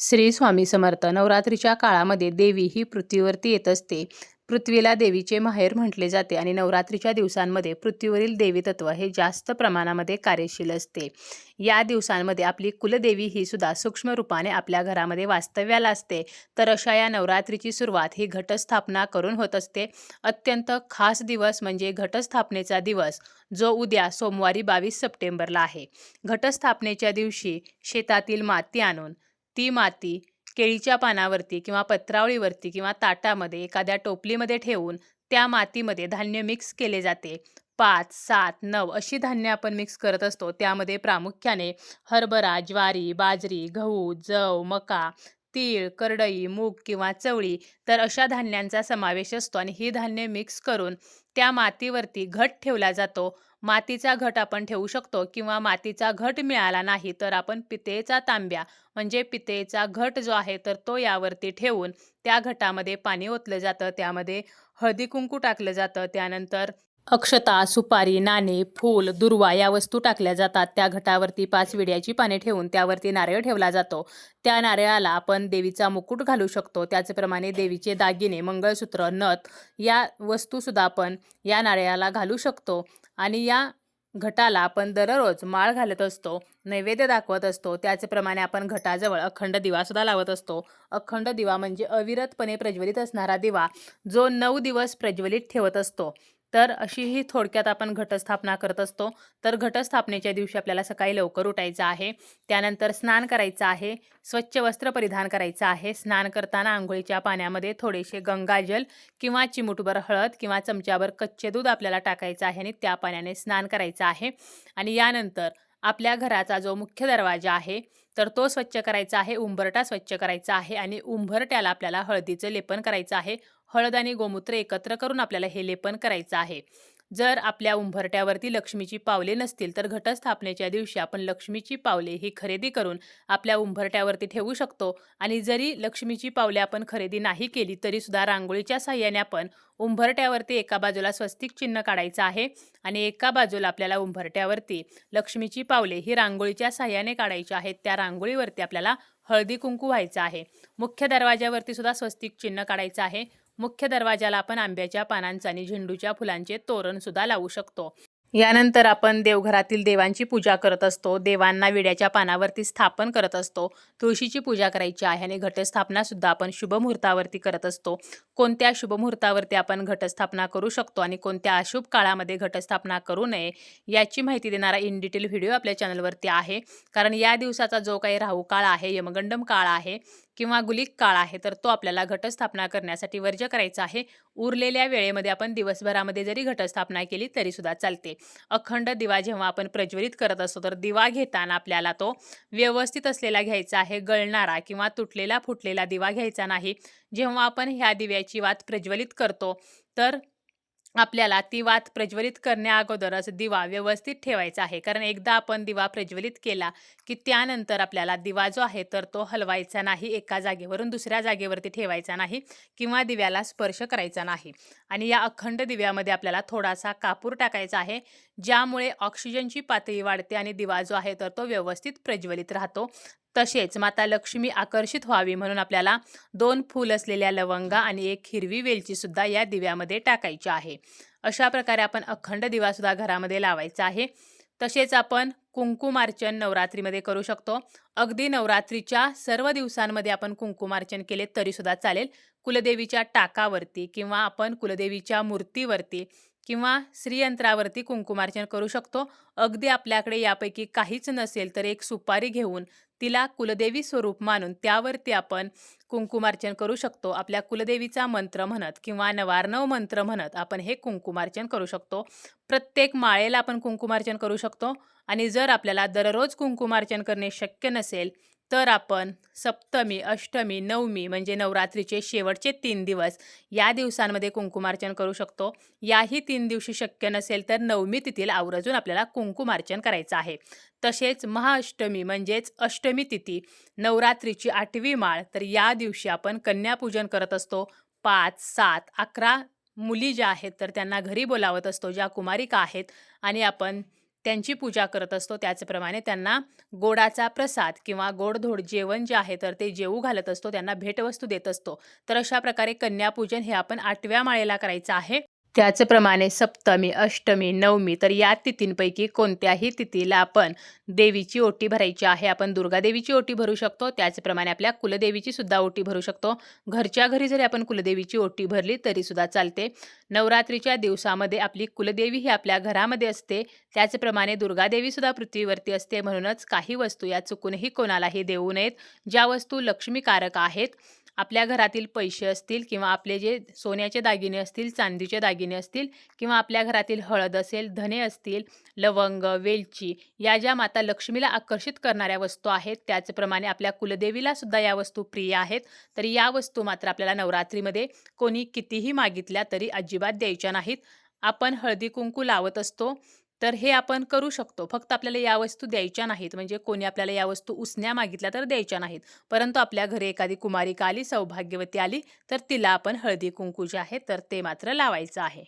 श्री स्वामी समर्थ. नवरात्रीच्या काळामध्ये देवी ही पृथ्वीवरती येत असते. पृथ्वीला देवीचे माहेर म्हटले जाते आणि नवरात्रीच्या दिवसांमध्ये पृथ्वीवरील देवी तत्व हे जास्त प्रमाणामध्ये कार्यशील असते. या दिवसांमध्ये आपली कुलदेवी ही सुद्धा सूक्ष्म रूपाने आपल्या घरामध्ये वास्तव्याला असते. तर अशा या नवरात्रीची सुरुवात ही घटस्थापना करून होत असते. अत्यंत खास दिवस म्हणजे घटस्थापनेचा दिवस जो उद्या सोमवारी बावीस सप्टेंबरला आहे. घटस्थापनेच्या दिवशी शेतातील माती आणून ती माती केळीच्या पानावरती किंवा पत्रावळीवरती किंवा ताटामध्ये एखाद्या टोपलीमध्ये ठेवून त्या मातीमध्ये धान्य मिक्स केले जाते. पाच सात नऊ अशी धान्य आपण मिक्स करत असतो. त्यामध्ये प्रामुख्याने हरभरा ज्वारी बाजरी गहू जव मका तीळ करडई मूग किंवा चवळी तर अशा धान्यांचा समावेश असतो आणि ही धान्य मिक्स करून त्या मातीवरती घट ठेवला जातो. मातीचा घट आपण ठेवू शकतो किंवा मातीचा घट मिळाला नाही तर आपण पितेचा तांब्या म्हणजे पितेचा घट जो आहे तर तो यावरती ठेवून त्या घटामध्ये पाणी ओतलं जातं त्यामध्ये हळदी कुंकू टाकलं जातं त्यानंतर अक्षता सुपारी नाणे फूल दुर्वा या वस्तू टाकल्या जातात. त्या घटावरती पाच विड्याची पाने ठेवून त्यावरती नारळ ठेवला जातो. त्या नारळाला आपण देवीचा मुकुट घालू शकतो. त्याचप्रमाणे देवीचे दागिने मंगळसूत्र नथ या वस्तूसुद्धा आपण या नारळाला घालू शकतो. आणि या घटाला आपण दररोज माळ घालत असतो नैवेद्य दाखवत असतो. त्याचप्रमाणे आपण घटाजवळ अखंड दिवासुद्धा लावत असतो. अखंड दिवा म्हणजे अविरतपणे प्रज्वलित असणारा दिवा जो नऊ दिवस प्रज्वलित ठेवत असतो. तर अशी ही थोडक्यात आपण घटस्थापना करत असतो. तर घटस्थापनेच्या दिवशी आपल्याला सकाळी लवकर उठायचं आहे. त्यानंतर स्नान करायचं आहे. स्वच्छ वस्त्र परिधान करायचं आहे. स्नान करताना आंघोळीच्या पाण्यामध्ये थोडेसे गंगाजल किंवा चिमुटभर हळद किंवा चमच्यावर कच्चे दूध आपल्याला टाकायचं आहे आणि त्या पाण्याने स्नान करायचं आहे. आणि यानंतर आपल्या घराचा जो मुख्य दरवाजा आहे तर तो स्वच्छ करायचा आहे. उंबरटा स्वच्छ करायचा आहे आणि उंबरट्याला आपल्याला हळदीचं लेपन करायचं आहे. हळद आणि गोमूत्र एकत्र करून आपल्याला हे लेपन करायचं आहे. जर आपल्या उंबरट्यावरती लक्ष्मीची पावले नसतील तर घटस्थापनेच्या दिवशी आपण लक्ष्मीची पावले ही खरेदी करून आपल्या उंबरट्यावरती ठेवू शकतो. आणि जरी लक्ष्मीची पावले आपण खरेदी नाही केली तरी सुद्धा रांगोळीच्या साह्याने आपण उंबरट्यावरती एका बाजूला स्वस्तिक चिन्ह काढायचं आहे. आणि एका बाजूला आपल्याला उंबरट्यावरती लक्ष्मीची पावले ही रांगोळीच्या साह्याने काढायची आहेत. त्या रांगोळीवरती आपल्याला हळदी कुंकू व्हायचं आहे. मुख्य दरवाज्यावरती सुद्धा स्वस्तिक चिन्ह काढायचं आहे. मुख्य दरवाजाला आपण आंब्याच्या पानांचे आणि झेंडूच्या फुलांचे तोरण सुद्धा लावू शकतो. यानंतर आपण देवघरातील देवांची पूजा करत असतो. देवांना विड्याच्या पानावरती स्थापन करत असतो. तुळशीची पूजा करायची आहे आणि घटस्थापना सुद्धा आपण शुभ मुहूर्तावरती करत असतो. कोणत्या शुभ मुहूर्तावरती आपण घटस्थापना करू शकतो आणि कोणत्या अशुभ काळामध्ये घटस्थापना करू नये याची माहिती देणारा इन डिटेल व्हिडिओ आपल्या चॅनलवरती आहे. कारण या दिवसाचा जो काही राहू काळ आहे यमगंडम काळ आहे किंवा गुलिक काळ आहे तर तो आपल्याला घटस्थापना करण्यासाठी वर्ज्य करायचा आहे. उरलेल्या वेळेमध्ये आपण दिवसभरामध्ये जरी घटस्थापना केली तरी सुद्धा चालते. अखंड दिवा जेव्हा आपण प्रज्वलित करत असतो तर दिवा घेताना आपल्याला तो व्यवस्थित असलेला घ्यायचा आहे गळणारा किंवा तुटलेला फुटलेला दिवा घ्यायचा नाही. जेव्हा आपण ह्या दिव्याची वात प्रज्वलित करतो तर आपल्याला ती वात प्रज्वलित करण्याअगोदरच दिवा व्यवस्थित ठेवायचा आहे. कारण एकदा आपण दिवा प्रज्वलित केला की त्यानंतर आपल्याला दिवा जो आहे तर तो हलवायचा नाही एका जागेवरून दुसऱ्या जागेवरती ठेवायचा नाही किंवा दिव्याला स्पर्श करायचा नाही. आणि या अखंड दिव्यामध्ये आपल्याला थोडासा कापूर टाकायचा आहे ज्यामुळे ऑक्सिजनची पातळी वाढते आणि दिवा जो आहे तर तो व्यवस्थित प्रज्वलित राहतो. तसेच माता लक्ष्मी आकर्षित व्हावी म्हणून आपल्याला दोन फूल असलेल्या लवंगा आणि एक हिरवी वेलची सुद्धा या दिव्यामध्ये टाकायची आहे. अशा प्रकारे आपण अखंड दिवा सुद्धा घरामध्ये लावायचा आहे. तसेच आपण कुंकुमार्चन नवरात्रीमध्ये करू शकतो. अगदी नवरात्रीच्या सर्व दिवसांमध्ये आपण कुंकुमार्चन केले तरीसुद्धा चालेल. कुलदेवीच्या टाकावरती किंवा आपण कुलदेवीच्या मूर्तीवरती किंवा श्रीयंत्रावरती कुंकुमार्चन करू शकतो. अगदी आपल्याकडे यापैकी काहीच नसेल तर एक सुपारी घेऊन तिला कुलदेवी स्वरूप मानून त्यावरती आपण कुंकुमार्चन करू शकतो. आपल्या कुलदेवीचा मंत्र म्हणत किंवा नवार्णव मंत्र म्हणत आपण हे कुंकुमार्चन करू शकतो. प्रत्येक माळेला आपण कुंकुमार्चन करू शकतो. आणि जर आपल्याला दररोज कुंकुमार्चन करणे शक्य नसेल तर आपण सप्तमी अष्टमी नवमी म्हणजे नवरात्रीचे शेवटचे तीन दिवस या दिवसांमध्ये कुंकुमार्चन करू शकतो. याही तीन दिवशी शक्य नसेल तर नवमी तिथील आवर्जून आपल्याला कुंकुमार्चन करायचं आहे. तसेच महाअष्टमी म्हणजेच अष्टमी तिथी नवरात्रीची आठवी माळ तर या दिवशी आपण कन्यापूजन करत असतो. पाच सात अकरा मुली ज्या आहेत तर त्यांना घरी बोलावत असतो ज्या कुमारिका आहेत. आणि आपण त्यांची पूजा करत असतो. त्याचप्रमाणे त्यांना गोडाचा प्रसाद किंवा गोडधोड जेवण जे आहे तर ते जेवू घालत असतो. त्यांना भेटवस्तू देत असतो. तर अशा प्रकारे कन्यापूजन हे आपण आठव्या माळेला करायचं आहे. त्याचप्रमाणे सप्तमी अष्टमी नवमी तर या तिथींपैकी कोणत्याही तिथीला आपण देवीची ओटी भरायची आहे. आपण दुर्गा देवीची ओटी भरू शकतो. त्याचप्रमाणे आपल्या कुलदेवीची सुद्धा ओटी भरू शकतो. घरच्या घरी जरी आपण कुलदेवीची ओटी भरली तरी सुद्धा चालते. नवरात्रीच्या दिवसामध्ये आपली कुलदेवी ही आपल्या घरामध्ये असते. त्याचप्रमाणे दुर्गादेवी सुद्धा पृथ्वीवरती असते. म्हणूनच काही वस्तू या चुकूनही कोणालाही देऊ नयेत. ज्या वस्तू लक्ष्मीकारक आहेत आपल्या घरातील पैसे असतील किंवा आपले जे सोन्याचे दागिने असतील चांदीचे दागिने असतील किंवा आपल्या घरातील हळद असेल धने असतील लवंग वेलची या ज्या माता लक्ष्मीला आकर्षित करणाऱ्या वस्तू आहेत त्याचप्रमाणे आपल्या कुलदेवीला सुद्धा या वस्तू प्रिय आहेत. तर या वस्तू मात्र आपल्याला नवरात्रीमध्ये कोणी कितीही मागितल्या तरी अजिबात द्यायच्या नाहीत. आपण हळदी कुंकू लावत असतो. तर हे आपण करू शकतो. फक्त आपल्याला या वस्तू द्यायच्या नाहीत. म्हणजे कोणी आपल्याला या वस्तू उसण्या मागितल्या तर द्यायच्या नाहीत. परंतु आपल्या घरी एखादी कुमारिका आली सौभाग्यवती आली तर तिला आपण हळदी कुंकू जे आहे तर ते मात्र लावायचं आहे.